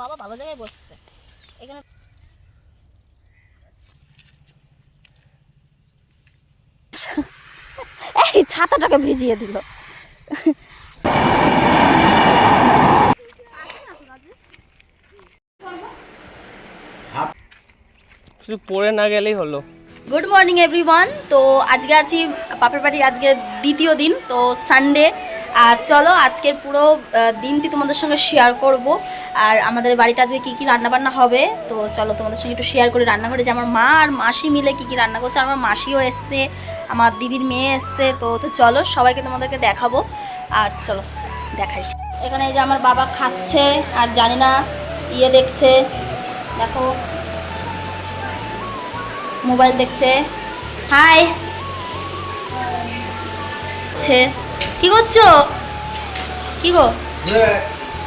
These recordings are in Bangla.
বাবা ভালো জায়গায় বসছে। এখানে এই ছাতাটাকে ভিজিয়ে দিল। শুধু পড়ে না গেলেই হলো। গুড মর্নিং এভরিওয়ান তো আজকে আছি বাপের বাড়ির আজকে দ্বিতীয় দিন তো সানডে আর চলো, আজকের পুরো দিনটি তোমাদের সঙ্গে শেয়ার করব। আর আমাদের বাড়িতে আজকে কী কী রান্নাবান্না হবে, তো চলো তোমাদের সঙ্গে একটু শেয়ার করি রান্নাঘরে। যে আমার মা আর মাসি মিলে কী কী রান্না করছে, আমার মাসিও এসছে, আমার দিদির মেয়ে এসছে, তো তো চলো, সবাইকে তোমাদেরকে দেখাবো। আর চলো, দেখাই। এখানে এই যে আমার বাবা খাচ্ছে, আর জানি না ইয়ে দেখছে, দেখো। মোবাইল দেখছে। হাই! ছে। কি করছ? কি গো?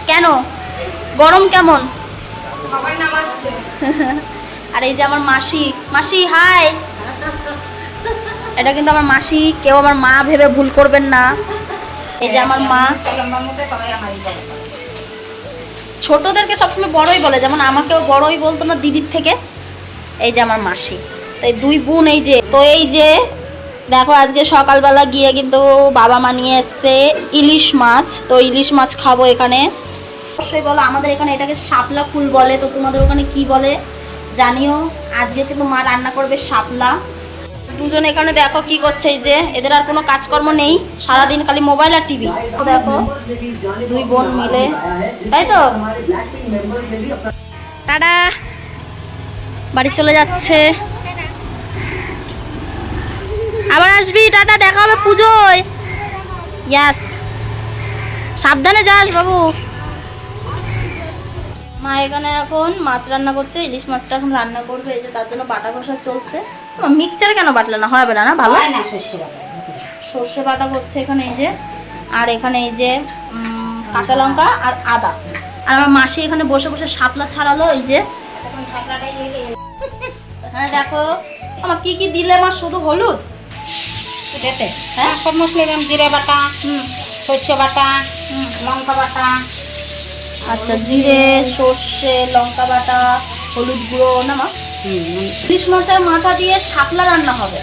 কেন? গরম কেমন? আর এই যে আমার মাসি। মাসি হাই! এটা কিন্তু আমার মাসি। কেউ আমার মা ভেবে ভুল করবেন না। এই যে আমার মা। ছোটদেরকে সবসময় বড়ই বলে। যেমন আমাকেও বড়ই বলতো না দিদির থেকে। এই যে আমার মাসি। তাই দুই বোন এই যে তো এই যে দেখো, আজকে সকালবেলা গিয়ে কিন্তু বাবা মা নিয়ে এসছে ইলিশ মাছ। তো ইলিশ মাছ খাব এখানে। অবশ্যই বলো, আমাদের এখানে এটাকে শাপলা ফুল বলে। তো তোমাদের ওখানে কি বলে জানিও। আজকে কিন্তু মা রান্না করবে শাপলা। দুজন এখানে দেখো কি করছে, এই যে এদের আর কোনো কাজকর্ম নেই। সারাদিন খালি মোবাইল আর টিভি। দেখো, দুই বোন মিলে। তাই তো? টাটা! বাড়ি চলে যাচ্ছে। আবার আসবি টাটা দেখা হবে পুজোয়। ইয়াস সাবধানে যাস বাবু। মা এখানে এখন মাছ রান্না করছে ইলিশ মাছটা এখন রান্না করবে এই যে তার জন্য বাটা কষা চলছে। মিক্সচারে কেন বাটলে না? হবে না না? ভালো? সর্ষে বাটা। করছে এখানে এই যে আর এখানে এই যে কাঁচা লঙ্কা আর আদা। আর আমার মাসি এখানে বসে বসে শাপলা ছাড়ালো এই যে। হ্যাঁ দেখো আমার কি কি দিলে আমার শুধু হলুদ? এটাতে হ্যাঁ? সব মশলা এরকম জিরে বাটা হুম। সর্ষে বাটা লঙ্কা বাটা। আচ্ছা জিরে সর্ষে লঙ্কা বাটা হলুদ গুঁড়ো না মা? ইলিশ মাছের মাথা দিয়ে শাপলা রান্না হবে।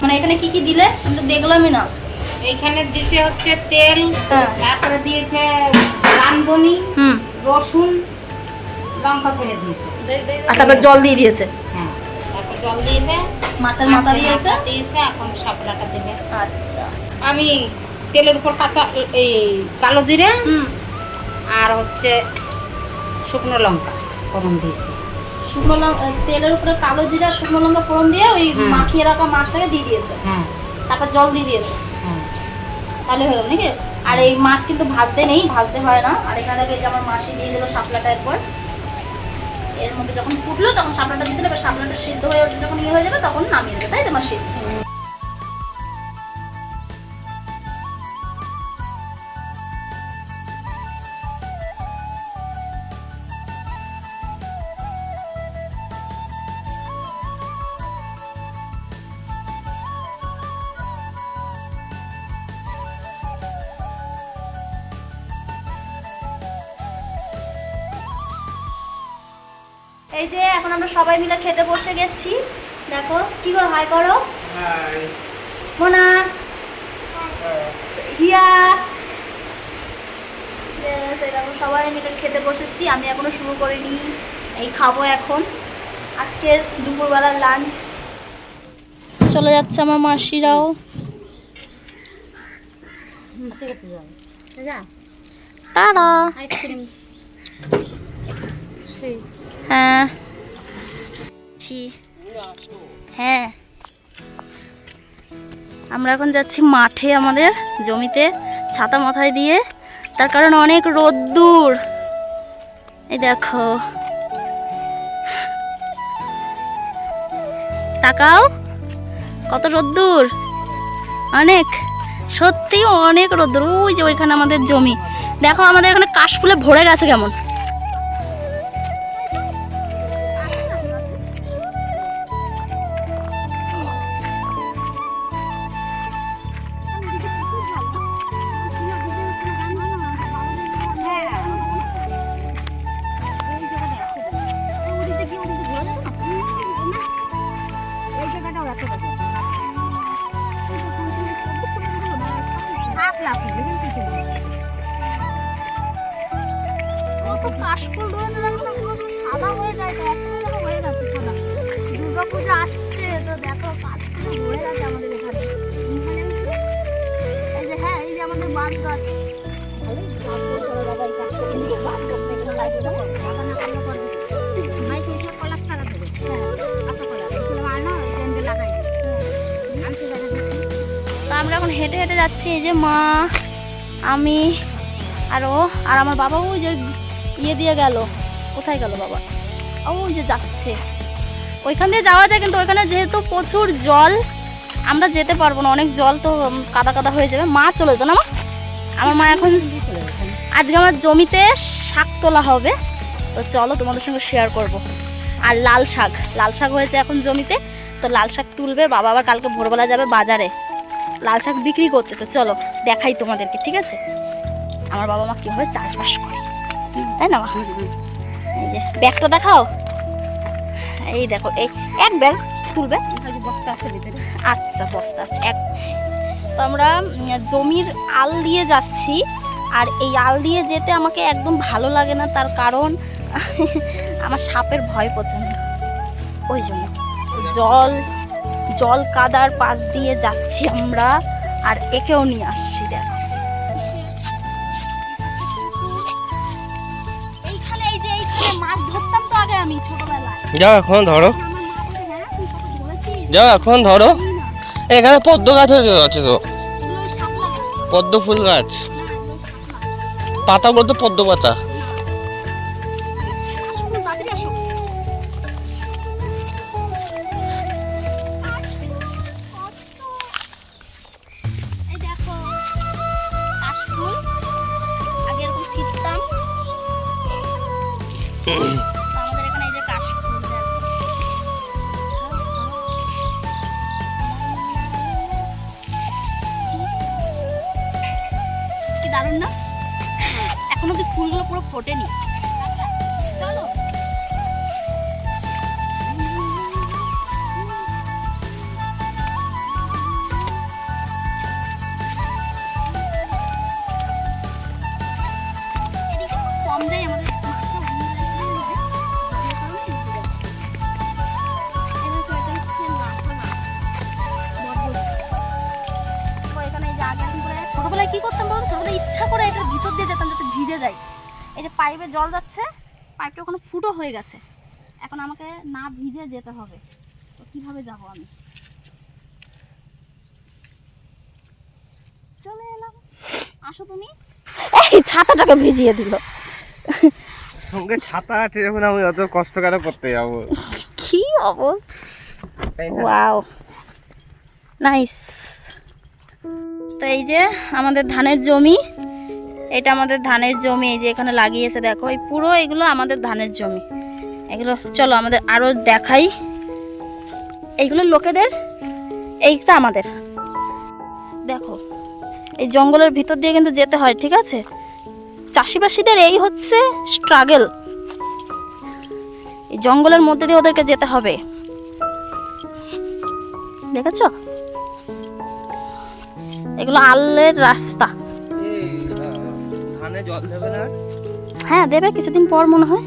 মানে এখানে কি কি দিলে? আমি তো দেখলামই না। এইখানে দিয়েছে হচ্ছে তেল হ্যাঁ। তারপরে দিয়েছে রান্ধনি হুম। রসুন লঙ্কা ফেলে দিয়েছে। আর তারপর জল দিয়ে দিয়েছে। হ্যাঁ তারপর জল দিয়েছে। মাছের মাথা দিয়েছে। দিয়েছে এখন শাপলাটা দেবে। আচ্ছা। আমি তেলের উপর কাঁচা এই কালো জিরে আর হচ্ছে শুকনো লঙ্কা ফোড়ন দিয়েছি। শুকনো লঙ্কা তেলের উপরে কালো জিরা শুকনো লঙ্কা ফোড়ন দিয়ে ওই। মাখিয়ে রাখা মাছটাকে দিয়ে দিয়েছে। হ্যাঁ। তারপর জল দিয়ে দিয়েছে। তাহলে হয়ে গেল নাকি? আর এই মাছ কিন্তু ভাজতে নেই, ভাজতে হয় না। আর এখানে দেখো যে আমার মাসি দিয়ে দিল শাপলাটা এরপর। এর মধ্যে যখন ফুটলো তখন শাপলাটা দিতে হবে শাপলাটা সিদ্ধ হয়ে ওঠে যখন ইয়ে হয়ে যাবে তখন নামিয়ে দেবে, তাই তোমার মাসি? সবাই মিলে খেতে বসে গেছি। দেখো কি গো হাই করো। মোনা হিয়া। দেখো সবাই মিলে খেতে বসেছি। আমি এখনও শুরু করিনি এই খাব এখন। আজকের দুপুরবেলার লাঞ্চ চলে যাচ্ছে আমার মাসিরাও। তারা আইসক্রিম। হ্যাঁ। ছি। হ্যাঁ। আমরা এখন যাচ্ছি মাঠে আমাদের জমিতে ছাতা মাথায় দিয়ে। তার কারণ অনেক রোদ্দুর। এই দেখো। তাকাও, কত রোদ্দুর। অনেক সত্যি অনেক রোদ্দুর। ওই যে ওইখানে আমাদের জমি। দেখো আমাদের এখানে কাশফুলে ভরে গেছে কেমন। আমরা এখন হেঁটে হেঁটে যাচ্ছি, এই যে মা, আমি আর ও, আর আমার বাবা ওই যে ইয়ে দিয়ে গেল। কোথায় গেল বাবা? ও ওই যে যাচ্ছে। ওইখান দিয়ে যাওয়া যায়, কিন্তু ওইখানে যেহেতু প্রচুর জল, আমরা যেতে পারব না। অনেক জল তো কাদা কাদা হয়ে যাবে। মা চলে যেত না মা? আমার মা এখন আজকে আমার জমিতে শাক তোলা হবে। তো চলো তোমাদের সঙ্গে শেয়ার করব। আর লাল শাক লাল শাক হয়েছে এখন জমিতে। তো লাল শাক তুলবে, বাবা আবার কালকে ভোরবেলা যাবে বাজারে। লাল শাক বিক্রি করতে। তো চলো দেখাই তোমাদেরকে ঠিক আছে? আমার বাবা মা কীভাবে চাষবাস করে তাই না এই যে ব্যাগটা দেখাও? এই দেখো এই এক ব্যাগ তুলবে। বস্তা আছে ভিতরে আচ্ছা বস্তা আছে এক। তো আমরা জমির আল দিয়ে যাচ্ছি আর এই আল দিয়ে যেতে আমাকে একদম ভালো লাগে না তার কারণ আমার সাপের ভয় প্রচণ্ড ওই জন্য জল জল কাদার পাশ দিয়ে যাচ্ছি আমরা আর একেও নিয়ে আসছি দেখো। যাও এখন ধরো। বলে হ্যাঁ যাও এখন ধরো। এখানে পদ্ম গাছ আছে তো পদ্ম ফুল গাছ। পাতা বলতে পদ্ম পাতা। Mm-hmm. ইচ্ছা করে এটার ভিতর দিয়ে যেতাম যাতে ভিজে যায়। এই যে পাইপে জল যাচ্ছে পাইপটা ওখানে ফুটো হয়ে গেছে। এখন আমাকে না ভিজে যেতে হবে। তো কীভাবে যাব আমি? চলে এলাম। আসো তুমি। এই ছাতাটাকে ভিজিয়ে দিল। সঙ্গে ছাতা আছে যখন আমি অত কষ্ট কেন করতে যাব? কি অবস্থা? ওয়াও নাইস তো এই যে আমাদের ধানের জমি। এটা আমাদের ধানের জমি, এই যে এখানে লাগিয়েছে, দেখো, এই পুরো এগুলো আমাদের ধানের জমি। এগুলো, চলো আমাদের আরও দেখাই। এইগুলো লোকেদের, এইটা আমাদের। দেখো, এই জঙ্গলের ভিতর দিয়ে কিন্তু যেতে হয়, ঠিক আছে? চাষিবাসীদের এই হচ্ছে স্ট্রাগল এই জঙ্গলের মধ্যে দিয়ে ওদেরকে যেতে হবে। দেখেছ? এগুলো আলের রাস্তা। জল দেবে না? হ্যাঁ দেবে কিছুদিন পর মনে হয়।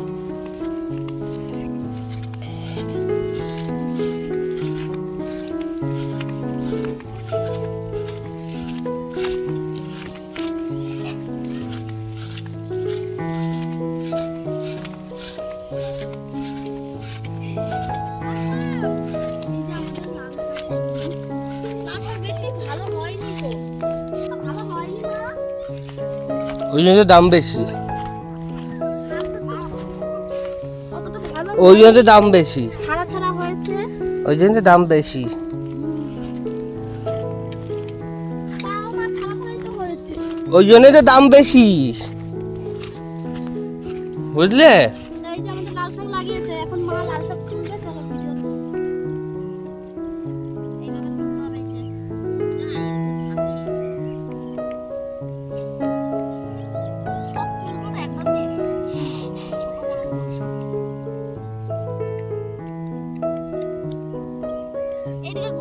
ওই জন্য দাম বেশি। ওই জন্য দাম বেশি। ওই জন্য দাম বেশি। ওই জন্য তো দাম বেশি। বুঝলে?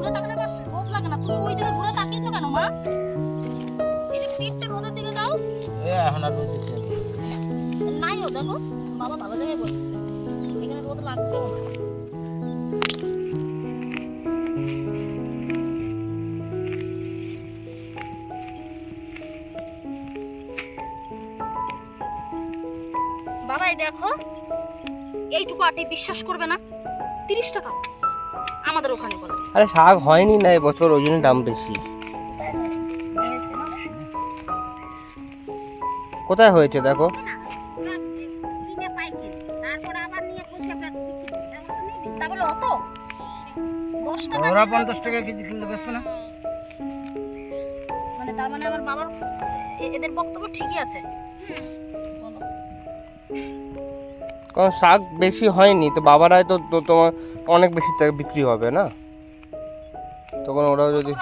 ঘুরে তাকালে আমার রোদ লাগে না। তুমি ওই দিকে ঘুরে তাকিয়েছো কেন মা? এই যে পিঠটা রোদের দিকে দাও এখন আর রোদ দিচ্ছে নাই ও দেখো বাবা ভালো জায়গায় বসছে। এখানে রোদ লাগছেও না। বাবা এই দেখো এইটুকু আটি বিশ্বাস করবে না। তিরিশ টাকা। আমাদের ওখানে বলে। আরে শাক হয়নি না এবছর ওই জন্য দাম বেশি। কোথায় হয়েছে দেখো? কিনে পাইকারি তারপর আবার নিয়ে পয়সা ব্যাগ বিক্রি করে এমন তো নিবি তা বলে অত দশ টাকা ওরা পঞ্চাশ টাকা কেজি কিনতে বেসবে না? মানে তার মানে আমার বাবার এদের বক্তব্য ঠিকই আছে। বলো। শাক বেশি হয়নি তো বাবারাই তো তো তোমার অনেক বেশি টাকা বিক্রি হবে না? তখন ওরাও যদি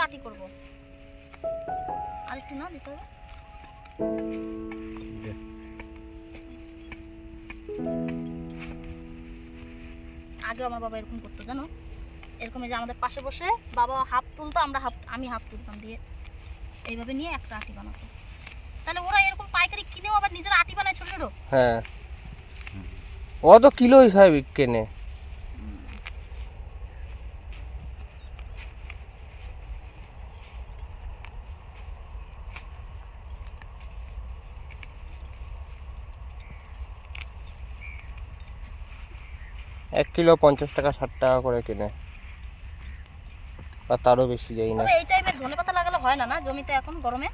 আগে আমার বাবা এরকম করতো জানো? এরকম যে আমাদের পাশে বসে বাবা হাফ তুলতো আমরা হাফ আমি হাফ তুলতাম দিয়ে। এইভাবে নিয়ে একটা আটি বানাতো। তাহলে ওরা এরকম পাইকারি কিনেও আবার নিজের আটি বানায় ছোট ছোট? হ্যাঁ। ও তো কিলো হিসাবে কেনে এক কিলো পঞ্চাশ টাকা ষাট টাকা করে কেনে। আর তারও বেশি যাই না। এই টাইমে ধনে পাতা লাগালে হয় না না? জমিতে এখন গরমে?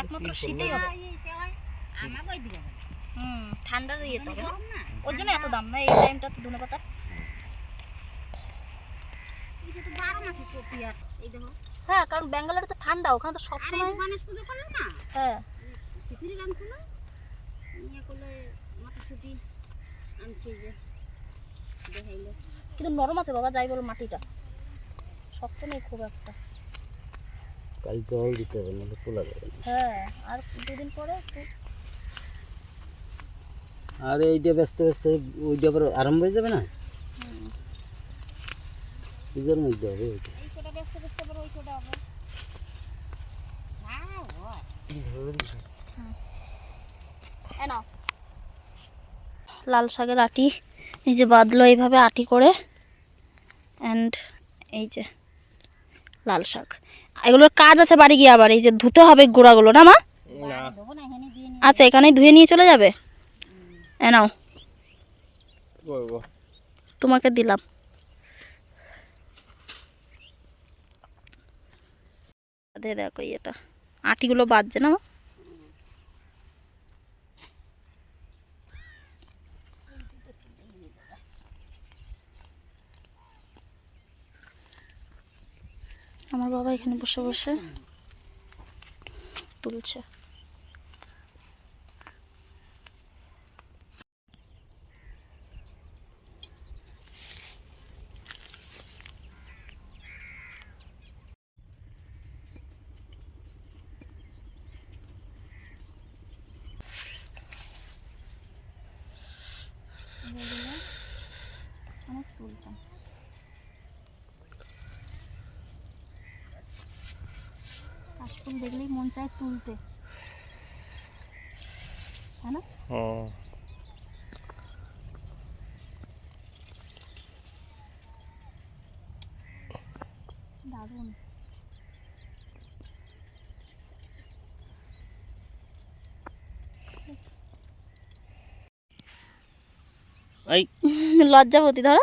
একমাত্র শীতেই হবে। আমাকে দিবে হুম ঠান্ডার ইয়ে তো না? না? ওর জন্য এত দাম না এই টাইমটা তো ধনে পাতা। হ্যাঁ কারণ ব্যাঙ্গালোরে তো ঠান্ডা ওখানে তো গণেশ পুজো করল না? হ্যাঁ। খিচুড়ি রাঁধছিল নিয়ে করলে মটরশুটি আনছে যে দেখাইলো। কিন্তু নরম আছে বাবা যাই বলো মাটিটা। শক্ত নেই খুব একটা। কাল জল দিতে হবে তোলা যাবে হ্যাঁ আর দুদিন পরে একটু আর এইটা ব্যস্ত ব্যস্ত ওইটা আবার আরম্ভ হয়ে যাবে না? পুজোর মধ্যে হবে ওইটা? হবে। যাও লাল শাকের আটি এই যে বাঁধলো এইভাবে আটি করে অ্যান্ড এই যে লাল শাক। এগুলোর কাজ আছে বাড়ি গিয়ে আবার এই যে ধুতে হবে গোড়াগুলো না মা? দেবো এখানে আচ্ছা এখানেই ধুয়ে নিয়ে চলে যাবে? নাও করব তোমাকে দিলাম। দে দেখো এটা। আটিগুলো বাজছে না? আমার বাবা এখানে বসে বসে তুলছে অনেক তুলতাম কাশফুল দেখলেই মন চায় তুলতে। তাই না? হুম দারুণ। লজ্জাবতী ধরো।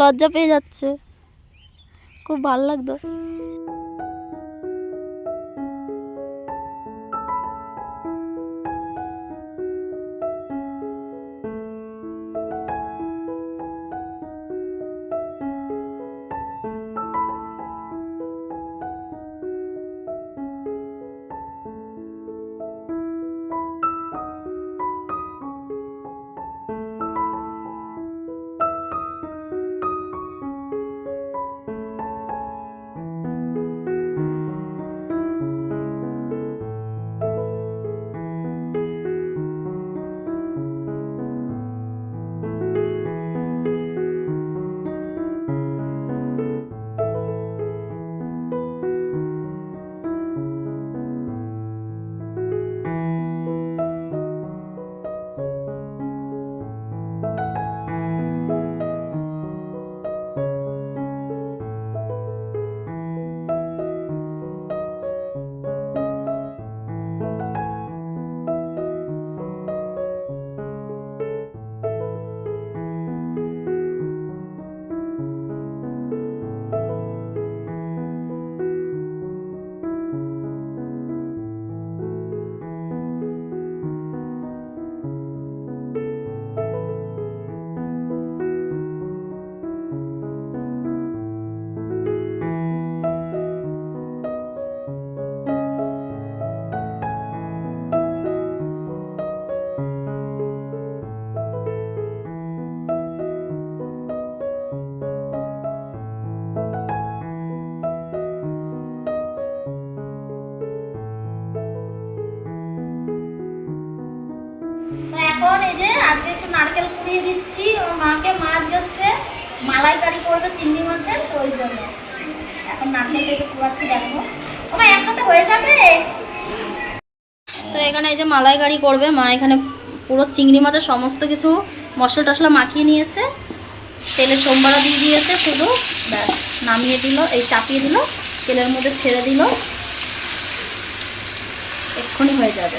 লজ্জা পেয়ে যাচ্ছে। খুব ভালো লাগতো। মালাইকারি করবে চিংড়ি মাছের তো ওই জন্য। এখন নারকেল থেকে পুরাচ্ছি দেখো। আমার একটাতে হয়ে যাবে। তো এখানে এই যে মালাইকারি করবে মা এখানে পুরো চিংড়ি মাছের সমস্ত কিছু মশলা টশলা মাখিয়ে নিয়েছে। তেলে সোমবারা দিয়ে দিয়েছে শুধু ব্যাস নামিয়ে দিল এই চাপিয়ে দিল তেলের মধ্যে ছেড়ে দিল। এক্ষুনি হয়ে যাবে।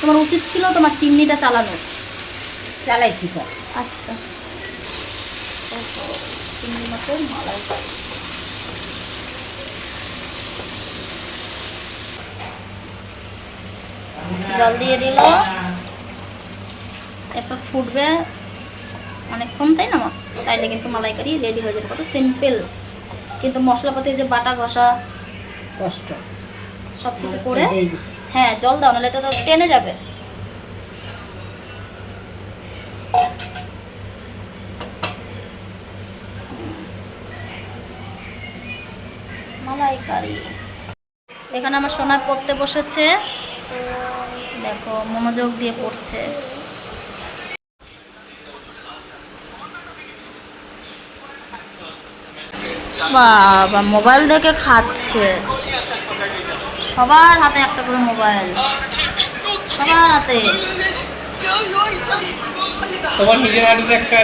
তোমার উচিত ছিল তোমার চিমনিটা চালানো চালাইছি তো। আচ্ছা। মাছের মালাইকারি জল দিয়ে দিল। এরপর ফুটবে অনেকক্ষণ তাই না তাইলে কিন্তু মালাইকারি রেডি হয়ে যাবে। কত সিম্পল কিন্তু মশলাপাতি যে বাটা ঘষা কষ্ট। সব কিছু করে হ্যাঁ জল দাও নাহলে এটা তো টেনে যাবে। এখানে আমার সোনা পড়তে বসেছে। দেখো, মনোযোগ দিয়ে পড়ছে। বাবা, মোবাইল দেখে খাচ্ছে। সবার হাতে একটা করে মোবাইল। সবার হাতে। তোমার নিজের হাতে একটা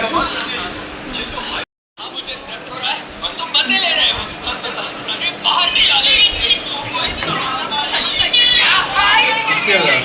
Yeah.